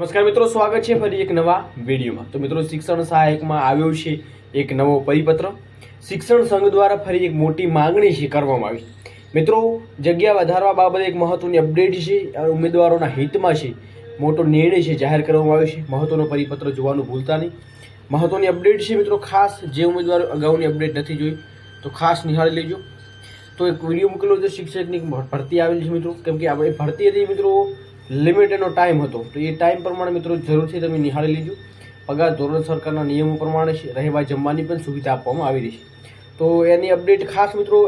નમસ્કાર મિત્રો, સ્વાગત છે ફરી એક નવા વિડીયોમાં. તો મિત્રો, શિક્ષણ સહાયકમાં આવ્યો છે એક નવો પરિપત્ર. શિક્ષણ સંઘ દ્વારા ફરી એક મોટી માંગણી છે કરવામાં આવી. મિત્રો, જગ્યા વધારવા બાબતે એક મહત્વની અપડેટ છે. ઉમેદવારોના હિતમાં છે. મોટો નિર્ણય છે જાહેર કરવામાં આવ્યો છે. મહત્વનો પરિપત્ર જોવાનું ભૂલતા નહીં. મહત્વની અપડેટ છે મિત્રો, ખાસ જે ઉમેદવારો અગાઉની અપડેટ નથી જોઈ, તો ખાસ નિહાળી લેજો. તો એક વીડિયો મૂકેલો છે, શિક્ષકની ભરતી આવેલી છે મિત્રો. કેમ કે આપણે ભરતી હતી મિત્રો લિમિટ એનો ટાઈમ હતો. તો એ ટાઈમ પ્રમાણે મિત્રો જરૂરથી તમે નિહાળી લીજો. પગાર ધોરણ સરકારના નિયમો પ્રમાણે રહેવા જમવાની પણ સુવિધા આપવામાં આવી રહી છે. તો એની અપડેટ ખાસ મિત્રો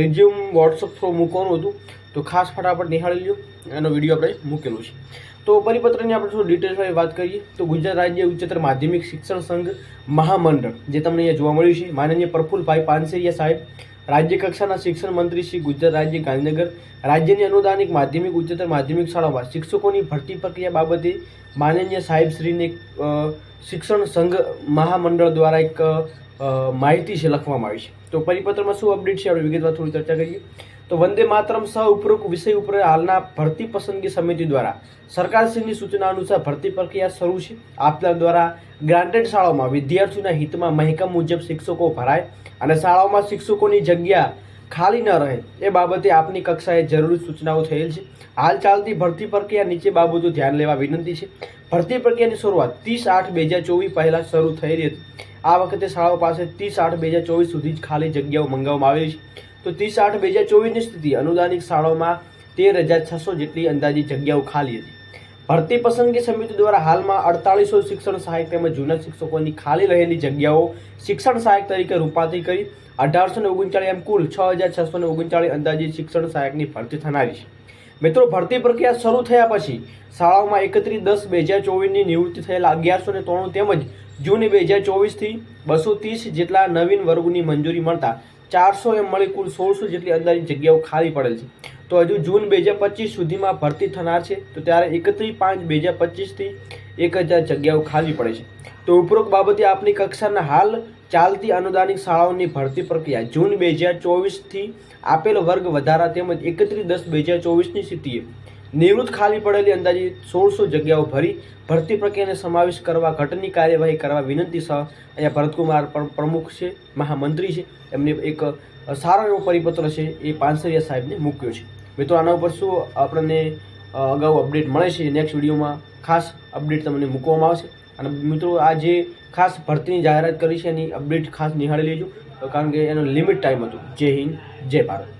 રિઝ્યુમ વોટ્સઅપ થ્રુ મૂકવાનું હતું. તો ખાસ ફટાફટ નિહાળી લ્યો. એનો વીડિયો આપણે મૂકેલો છે. તો પરિપત્રની આપણે થોડું ડિટેલ્સમાં વાત કરીએ. તો ગુજરાત રાજ્ય ઉચ્ચતર માધ્યમિક શિક્ષણ સંઘ મહામંડળ, જે તમને અહીંયા જોવા મળ્યું છે. માનનીય પ્રફુલભાઈ પાનસેરિયા સાહેબ રાજ્ય કક્ષાના શિક્ષણ મંત્રી શ્રી ગુજરાત રાજ્ય ગાંધીનગર, રાજ્યની અનુદાનિક માધ્યમિક, ઉચ્ચતર માધ્યમિક શાળાઓમાં શિક્ષકોની ભરતી પ્રક્રિયા બાબતે માનનીય સાહેબશ્રીને શ્રીને શિક્ષણ સંઘ મહામંડળ દ્વારા એક માહિતી છે લખવામાં આવી છે. તો પરિપત્રમાં શું અપડેટ છે? આપણે વિગતવાર થોડી ચર્ચા કરીએ. તો વંદે માતરમ સહ ઉપરોક્ત વિષય ઉપર હાલના ભરતી પસંદગી સમિતિ દ્વારા સરકારશ્રીની સૂચના અનુસાર ભરતી પ્રક્રિયા શરૂ છે. આપના દ્વારા ગ્રાન્ટેડ શાળાઓમાં વિદ્યાર્થીઓના હિતમાં મહેકમ મુજબ શિક્ષકો ભરાય અને શાળાઓમાં શિક્ષકોની જગ્યા ખાલી ન રહે એ બાબતે આપની કક્ષાએ જરૂરી સૂચનાઓ થયેલ છે. હાલ ચાલતી ભરતી પ્રક્રિયા નીચે બાબતો ધ્યાન લેવા વિનંતી છે. ભરતી પ્રક્રિયાની શરૂઆત ત્રીસ આઠ બે હજાર ચોવીસ પહેલાં શરૂ થયેલી હતી. આ વખતે શાળાઓ પાસે ત્રીસ આઠ બે હજાર ચોવીસ સુધી જ ખાલી જગ્યાઓ મંગાવવામાં આવેલી છે. તો ત્રીસ આઠ બે હજાર ચોવીસની સ્થિતિ અનુદાનિક શાળાઓમાં તેર હજાર છસો જેટલી અંદાજિત જગ્યાઓ ખાલી હતી. ભરતી પસંદગી સમિતિ દ્વારા હાલમાં અડતાલીસો શિક્ષણ સહાયક તેમજ જૂના શિક્ષકોની ખાલી રહેલી જગ્યાઓ શિક્ષણ સહાયક તરીકે રૂપાંતરિત કરી અઢારસો ને ઓગણચાળીસ એમ કુલ છ હજાર છસો ને ઓગણચાળીસ અંદાજિત શિક્ષણ સહાયકની ભરતી થનારી છે. મિત્રો, ભરતી પ્રક્રિયા શરૂ થયા પછી શાળાઓમાં એકત્રીસ દસ બે હજાર ચોવીસની નિવૃત્તિ થયેલા અગિયારસો ને ત્રાણું તેમજ જૂન બે હજાર ચોવીસથી બસો ત્રીસ જેટલા નવીન વર્ગોની મંજૂરી મળતા ચારસો એમ મળી કુલ સોળસો જેટલી અંદાજિત જગ્યાઓ ખાલી પડેલ છે. તો હજુ જૂન બે હજાર પચીસ સુધીમાં ભરતી થનાર છે. તો ત્યારે એકત્રીસ પાંચ બે હજાર પચીસથી એક હજાર જગ્યાઓ ખાલી પડે છે. તો ઉપરોક્ત બાબતે આપની કક્ષાના હાલ ચાલતી અનુદાનિક શાળાઓની ભરતી પ્રક્રિયા જૂન બે હજાર ચોવીસથી આપેલ વર્ગ વધારા તેમજ એકત્રીસ દસ બે હજાર ચોવીસની સ્થિતિએ નિવૃત્ત ખાલી પડેલી અંદાજે સોળસો જગ્યાઓ ભરી ભરતી પ્રક્રિયાને સમાવેશ કરવા ઘટની કાર્યવાહી કરવા વિનંતી સહ અહીંયા ભરતકુમાર પ્રમુખ છે, મહામંત્રી છે, એમને એક સારો એવો પરિપત્ર છે એ પાનસરિયા સાહેબને મૂક્યો છે. મિત્રો, આના ઉપર શું આપણને અગાઉ અપડેટ મળે છે નેક્સ્ટ વિડીયોમાં ખાસ અપડેટ તમને મૂકવામાં આવશે. અને મિત્રો, આ જે ખાસ ભરતીની જાહેરાત કરી છે એની અપડેટ ખાસ નિહાળી લેજો કારણ કે એનો લિમિટ ટાઈમ હતો. જય હિન્દ, જય ભારત.